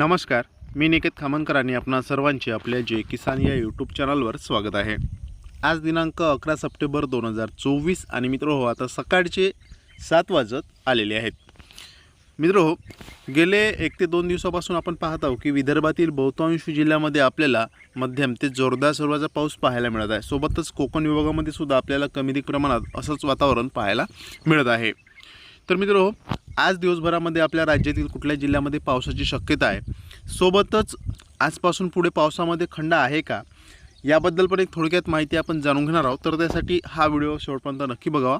नमस्कार मी निकेत खामनकर आणि आपणा सर्वांचे आपल्या जे किसान या यूट्यूब चॅनलवर स्वागत आहे. आज दिनांक अकरा सप्टेंबर दोन हजार चोवीस आणि मित्र हो आता सकाळचे सात वाजत आलेले आहेत. मित्र हो गेले एक ते दोन दिवसापासून आपण पाहत आहोत की विदर्भातील बहुतांश जिल्ह्यामध्ये आपल्याला मध्यम ते जोरदार स्वरूपाचा पाऊस पाहायला मिळत आहे. सोबतच कोकण विभागामध्ये सुद्धा आपल्याला कमी प्रमाणात असंच वातावरण पाहायला मिळत आहे. तर मित्र हो आज दिवसभरामध्ये आपल्या राज्यातील कुठल्या जिल्ह्यामध्ये पावसाची शक्यता आहे? सोबतच आजपासून पुढे पावसामध्ये खंड आहे का? याबद्दल पण एक थोडक्यात माहिती आपण जाणून घेणार आहोत. तर त्यासाठी हा व्हिडिओ शेवटपर्यंत नक्की बघावा.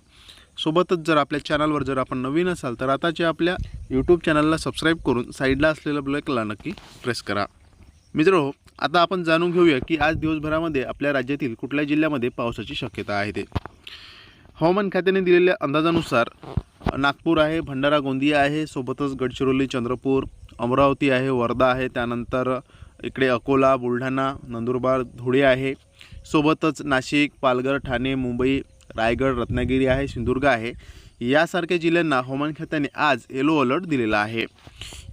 सोबतच जर आपल्या चॅनलवर जर आपण नवीन असाल तर आताच्या आपल्या यूट्यूब चॅनलला सबस्क्राईब करून साईडला असलेलं ब्लॅकला नक्की प्रेस करा. मित्र हो आता आपण जाणून घेऊया की आज दिवसभरामध्ये आपल्या राज्यातील कुठल्या जिल्ह्यामध्ये पावसाची शक्यता आहे ते. हवामान खात्याने दिलेल्या अंदाजानुसार नागपूर आहे भंडारा गोंदिया आहे सोबतच गडचिरोली चंद्रपूर अमरावती आहे वर्धा आहे त्यानंतर इकडे अकोला बुलढाणा नंदुरबार धुळे आहे. सोबतच नाशिक पालघर ठाणे मुंबई रायगड रत्नागिरी आहे सिंधुदुर्ग आहे. यासारख्या जिल्ह्यांना हवामान खात्याने आज येलो अलर्ट दिलेला आहे.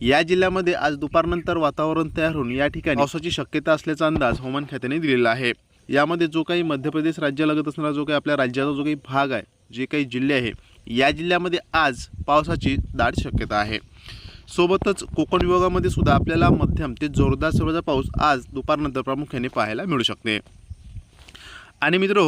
या जिल्ह्यामध्ये आज दुपारनंतर वातावरण तयार होऊन या ठिकाणी पावसाची शक्यता असल्याचा अंदाज हवामान खात्याने दिलेला आहे. यामध्ये जो काही मध्य प्रदेश राज्यालगत असणारा जो काही आपल्या राज्याचा जो काही भाग आहे जे काही जिल्हे आहे या जिल्ह्यामध्ये आज पावसाची दाट शक्यता आहे. सोबतच कोकण विभागामध्ये सुद्धा आपल्याला मध्यम ते जोरदार स्वरूपाचा पाऊस आज दुपारनंतर प्रामुख्याने पाहायला मिळू शकते. आणि मित्र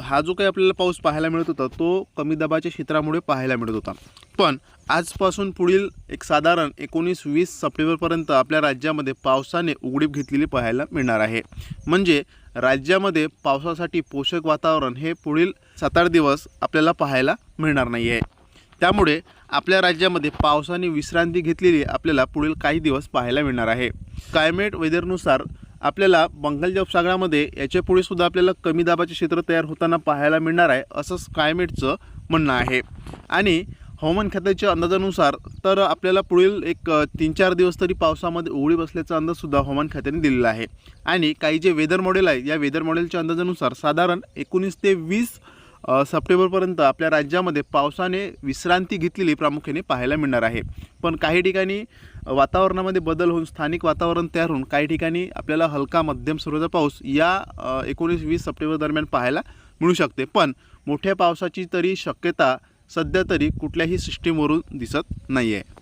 हा जो काही आपल्याला पाऊस पाहायला मिळत होता तो कमी दाबाच्या क्षेत्रामुळे पाहायला मिळत होता. पण आजपासून पुढील एक साधारण एकोणीस वीस सप्टेंबरपर्यंत आपल्या राज्यामध्ये पावसाने उघडीप घेतलेली पाहायला मिळणार आहे. म्हणजे राज्यामध्ये पावसासाठी पोषक वातावरण हे पुढील सात आठ दिवस आपल्याला पाहायला मिळणार नाही आहे त्यामुळे आपल्या राज्यामध्ये पावसाने विश्रांती घेतलेली आपल्याला पुढील काही दिवस पाहायला मिळणार आहे. क्लायमेट वेदरनुसार आपल्याला बंगालच्या उपसागरामध्ये याच्यापुढे सुद्धा आपल्याला कमी दाबाचे क्षेत्र तयार होताना पाहायला मिळणार आहे असंच क्लायमेटचं म्हणणं आहे. आणि हवामान खात्याच्या अंदाजानुसार तर आपल्याला पुढील एक तीन चार दिवस तरी पावसामध्ये ओवळी बसल्याचा अंदाजसुद्धा हवामान खात्याने दिलेला आहे. आणि काही जे वेदर मॉडेल आहे या वेदर मॉडेलच्या अंदाजानुसार साधारण एकोणीस ते वीस सप्टेंबरपर्यंत आपल्या राज्यामध्ये पावसाने विश्रांती घेतलेली प्रामुख्याने पाहायला मिळणार आहे. पण काही ठिकाणी वातावरणामध्ये बदल होऊन स्थानिक वातावरण तयार होऊन काही ठिकाणी आपल्याला हलका मध्यम स्वरूपाचा पाऊस या एकोणीस वीस सप्टेंबर दरम्यान पाहायला मिळू शकते. पण मोठ्या पावसाची तरी शक्यता सध्या तरी कुठल्याही सिस्टीमवरून दिसत नाही आहे